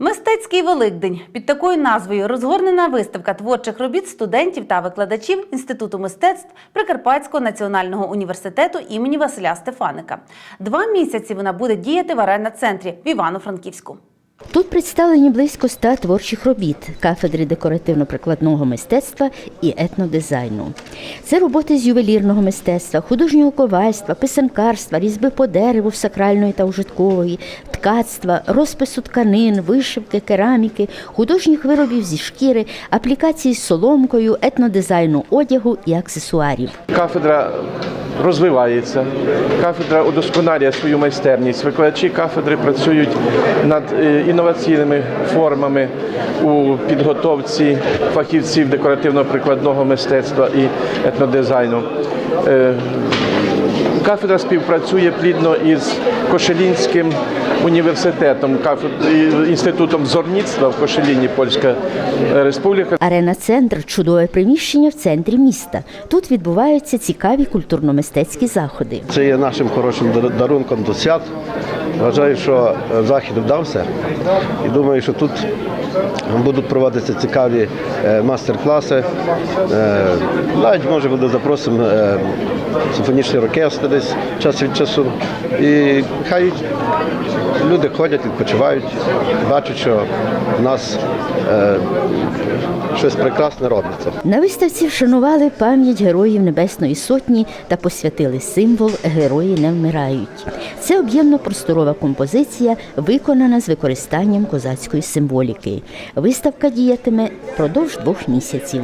Мистецький Великдень під такою назвою розгорнена виставка творчих робіт студентів та викладачів Інституту мистецтв Прикарпатського національного університету імені Василя Стефаника. Два місяці вона буде діяти в арена-центрі в Івано-Франківську. Тут представлені близько ста творчих робіт кафедри декоративно-прикладного мистецтва і етнодизайну. Це роботи з ювелірного мистецтва, художнього ковальства, писанкарства, різьби по дереву сакральної та ужиткової, ткацтва, розпису тканин, вишивки, кераміки, художніх виробів зі шкіри, аплікації з соломкою, етнодизайну одягу і аксесуарів. Кафедра розвивається, кафедра удосконалює свою майстерність. Викладачі кафедри працюють над е, інноваційними формами у підготовці фахівців декоративно-прикладного мистецтва і етнодизайну. Кафедра співпрацює плідно із Кошелінським університетом, інститутом зорництва в Кошеліні, Польська Республіка. Арена Центр чудове приміщення в центрі міста. Тут відбуваються цікаві культурно-мистецькі заходи. Це є нашим хорошим дарунком до свят. Вважаю, що захід вдався і думаю, що тут будуть проводитися цікаві е, мастер-класи. Е, Навіть може буде запросимо е, симфонічний оркестр десь час від часу. І хай люди ходять, відпочивають, бачать, що в нас щось прекрасне робиться. На виставці вшанували пам'ять героїв Небесної Сотні та посвятили символ Герої не вмирають. Це об'ємно-просторова композиція, виконана з використанням козацької символіки. Виставка діятиме впродовж двох місяців.